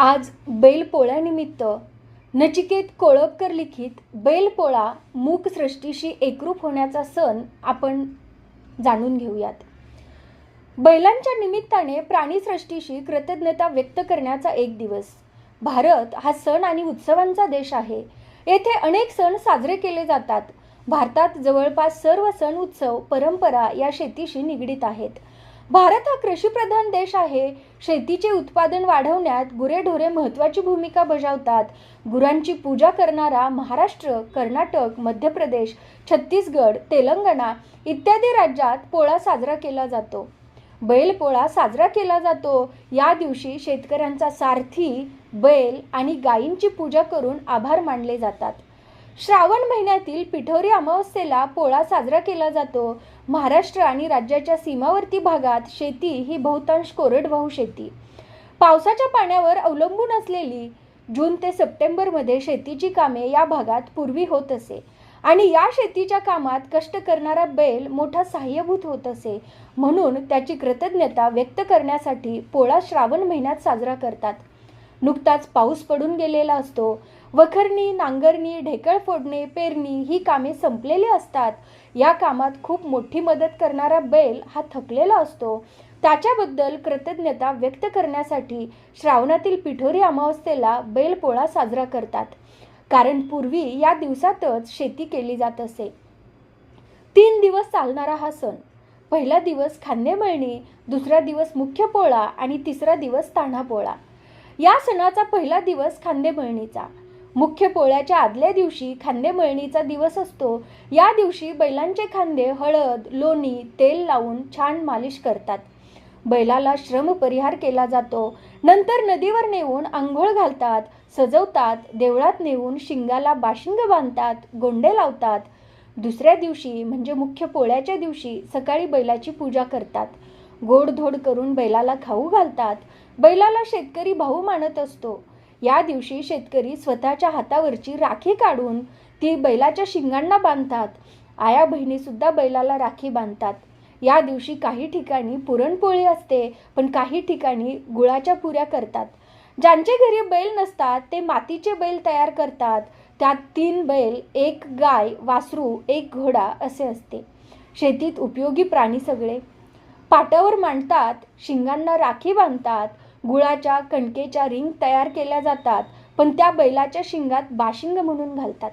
आज बैलपोळ्यानिमित्त नचिकेत कोळपकर लिखित बैलपोळा मूक सृष्टीशी एकरूप होण्याचा सण आपण जाणून घेऊयात. बैलांच्या निमित्ताने प्राणीसृष्टीशी कृतज्ञता व्यक्त करण्याचा एक दिवस. भारत हा सण आणि उत्सवांचा देश आहे. येथे अनेक सण साजरे केले जातात. भारतात जवळपास सर्व सण उत्सव परंपरा या शेतीशी निगडीत आहेत. भारत हा कृषीप्रधान देश आहे. शेतीचे उत्पादन वाढवण्यात गुरेढोरे महत्त्वाची भूमिका बजावतात. गुरांची पूजा करणारा महाराष्ट्र कर्नाटक मध्य प्रदेश छत्तीसगड तेलंगणा इत्यादी राज्यात पोळा साजरा केला जातो. बैलपोळा साजरा केला जातो. या दिवशी शेतकऱ्यांचा सारथी बैल आणि गायींची पूजा करून आभार मानले जातात. श्रावण महिन्यातील पिठोरी अमावस्येला पोळा साजरा केला जातो. महाराष्ट्र आणि राज्याच्या सीमावर्ती भागात शेती ही बहुतांश कोरडवाहू शेती पावसाच्या पाण्यावर अवलंबून असलेली जून ते सप्टेंबरमध्ये शेतीची कामे या भागात पूर्वी होत असे. आणि या शेतीच्या कामात कष्ट करणारा बैल मोठा सहाय्यभूत होत असे. म्हणून त्याची कृतज्ञता व्यक्त करण्यासाठी पोळा श्रावण महिन्यात साजरा करतात. नुकताच पाऊस पडून गेलेला असतो. वखरणी नांगरणी ढेकळ फोडणे पेरणी ही कामे संपलेली असतात. या कामात खूप मोठी मदत करणारा बैल हा थकलेला असतो. त्याच्याबद्दल कृतज्ञता व्यक्त करण्यासाठी श्रावणातील पिठोरी अमावस्येला बैलपोळा साजरा करतात. कारण पूर्वी या दिवसातच शेती केली जात असे. तीन दिवस चालणारा हा सण. पहिला दिवस खांदेमळणी दुसरा दिवस मुख्य पोळा आणि तिसरा दिवस तान्हा पोळा. या सणाचा पहिला दिवस खांदेमळणीचा मुख्य पोळ्याच्या आदल्या दिवशी खांदेमळणीचा दिवस असतो. या दिवशी बैलांचे खांदे हळद लोणी तेल लावून छान मालिश करतात. बैलाला श्रम परिहार केला जातो. नंतर नदीवर नेऊन आंघोळ घालतात सजवतात देवळात नेऊन शिंगाला बाशिंग बांधतात गोंडे लावतात. दुसऱ्या दिवशी म्हणजे मुख्य पोळ्याच्या दिवशी सकाळी बैलाची पूजा करतात. गोडधोड करून बैलाला खाऊ घालतात. बैलाला शेतकरी भाऊ मानत असतो. या दिवशी शेतकरी स्वतःच्या हातावरची राखी काढून ती बैलाच्या शिंगांना बांधतात. आया बहिणी सुद्धा बैलाला राखी बांधतात. या दिवशी काही ठिकाणी पुरणपोळी असते पण काही ठिकाणी गुळाच्या पुऱ्या करतात. ज्यांचे घरी बैल नसतात ते मातीचे बैल तयार करतात. त्यात तीन बैल एक गाय वासरू एक घोडा असे असते. शेतीत उपयोगी प्राणी सगळे. पाटावर मांडतात शिंगांना राखी बांधतात गुळाच्या कणकेच्या रिंग तयार केल्या जातात पण त्या बैलाच्या शिंगात बाशिंग म्हणून घालतात.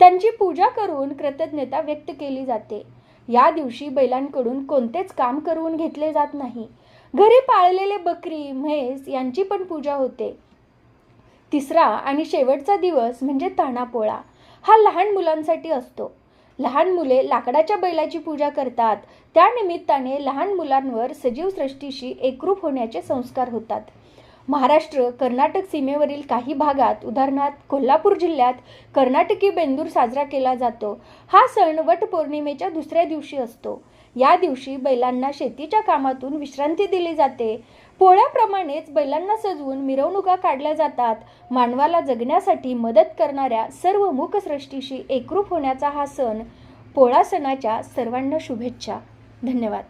त्यांची पूजा करून कृतज्ञता व्यक्त केली जाते. या दिवशी बैलांकडून कोणतेच काम करून घेतले जात नाही. घरी पाळलेले बकरी म्हैस यांची पण पूजा होते. तिसरा आणि शेवटचा दिवस म्हणजे ताणापोळा हा लहान मुलांसाठी असतो. लहान मुले लाकडाच्या बैलाची पूजा करतात. त्या निमित्ताने लहान मुलांवर सजीव सृष्टीशी एकरूप होण्याचे संस्कार होतात. महाराष्ट्र कर्नाटक सीमेवरील काही भागात उदाहरणार्थ कोल्हापूर जिल्ह्यात कर्नाटकी बेंदूर साजरा केला जातो. हा सण वटपौर्णिमेच्या दुसऱ्या दिवशी असतो. या दिवशी बैलांना शेतीच्या कामातून विश्रांती दिली जाते. पोळ्याप्रमाणेच बैलांना सजवून मिरवणुका काढल्या जातात. मानवाला जगण्यासाठी मदत करणाऱ्या सर्व मूकसृष्टीशी एकरूप होण्याचा हा सण पोळा सणाच्या सर्वांना शुभेच्छा. धन्यवाद.